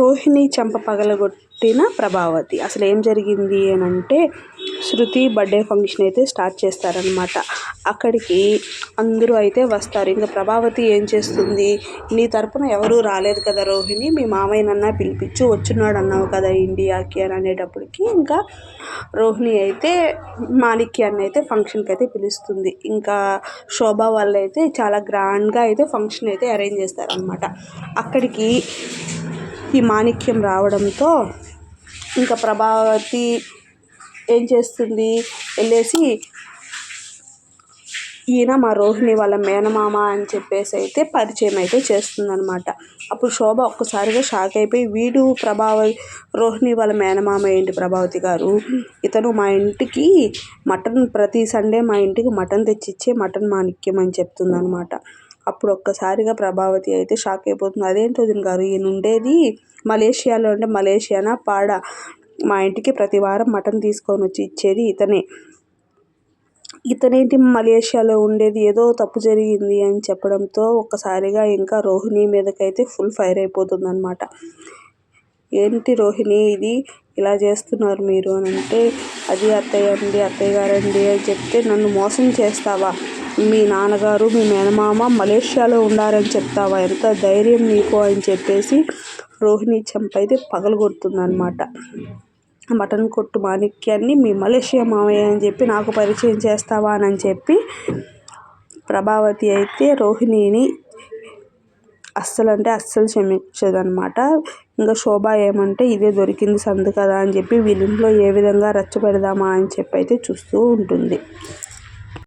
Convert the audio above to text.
రోహిణి చెంప పగలగొట్టిన ప్రభావతి. అసలు ఏం జరిగింది అని అంటే శృతి బర్త్డే ఫంక్షన్ అయితే స్టార్ట్ చేస్తారనమాట అక్కడికి అందరూ అయితే వస్తారు. ఇంకా ప్రభావతి ఏం చేస్తుంది? నీ తరపున ఎవరూ రాలేదు కదా రోహిణి. మీ మామయ్యనన్నా పిలిపించు వచ్చున్నాడు అన్నావు కదా ఇండియాకి అని అనేటప్పటికి ఇంకా రోహిణి అయితే మాణిక్యాన్ని అయితే ఫంక్షన్కి అయితే పిలుస్తుంది. ఇంకా శోభ వాళ్ళు అయితే చాలా గ్రాండ్గా అయితే ఫంక్షన్ అయితే అరేంజ్ చేస్తారనమాట అక్కడికి ఈ మాణిక్యం రావడంతో ఇంకా ప్రభావతి ఏం చేస్తుంది? వెళ్ళేసి ఈయన మా రోహిణి వాళ్ళ మేనమామ అని చెప్పేసి అయితే పరిచయం అయితే చేస్తుందనమాట అప్పుడు శోభ ఒక్కసారిగా షాక్ అయిపోయి వీడు ప్రభావ రోహిణి వాళ్ళ మేనమామ ఏంటి ప్రభావతి గారు? ఇతను మా ఇంటికి మటన్ ప్రతి సండే మా ఇంటికి మటన్ తెచ్చిచ్చే మటన్ మాణిక్యం అని చెప్తుందనమాట అప్పుడు ఒక్కసారిగా ప్రభావతి అయితే షాక్ అయిపోతుంది. అదేంటి వదిన గారు? ఈయన ఉండేది మలేషియాలో అంటే మలేషియానా? పాడా. మా ఇంటికి ప్రతి వారం మటన్ తీసుకొని వచ్చి ఇచ్చేది ఇతనే. ఇతనేంటి మలేషియాలో ఉండేది? ఏదో తప్పు జరిగింది అని చెప్పడంతో ఒక్కసారిగా ఇంకా రోహిణి మీదకైతే ఫుల్ ఫైర్ అయిపోతుంది అనమాట ఏంటి రోహిణి? ఇది ఇలా చేస్తున్నారు మీరు? అని అంటే అది అత్తయ్య అండి అత్తయ్య గారండి అని చెప్తే నన్ను మోసం చేస్తావా? మీ నాన్నగారు మీ మేనమామ మలేషియాలో ఉన్నారని చెప్తావా? ఎంత ధైర్యం నీకు అని చెప్పేసి రోహిణి చంపైతే పగలగొడుతుందనమాట మటన్ కొట్టు మాణిక్యాన్ని మీ మలేషియా మామయ్య అని చెప్పి నాకు పరిచయం చేస్తావా అని చెప్పి ప్రభావతి అయితే రోహిణిని అస్సలు అంటే అస్సలు క్షమించదనమాట ఇంకా శోభ ఏమంటే ఇదే దొరికింది సందు కదా అని చెప్పి వీళ్ళింట్లో ఏ విధంగా రచ్చ పెడదామా అని చెప్పి అయితే చూస్తూ ఉంటుంది.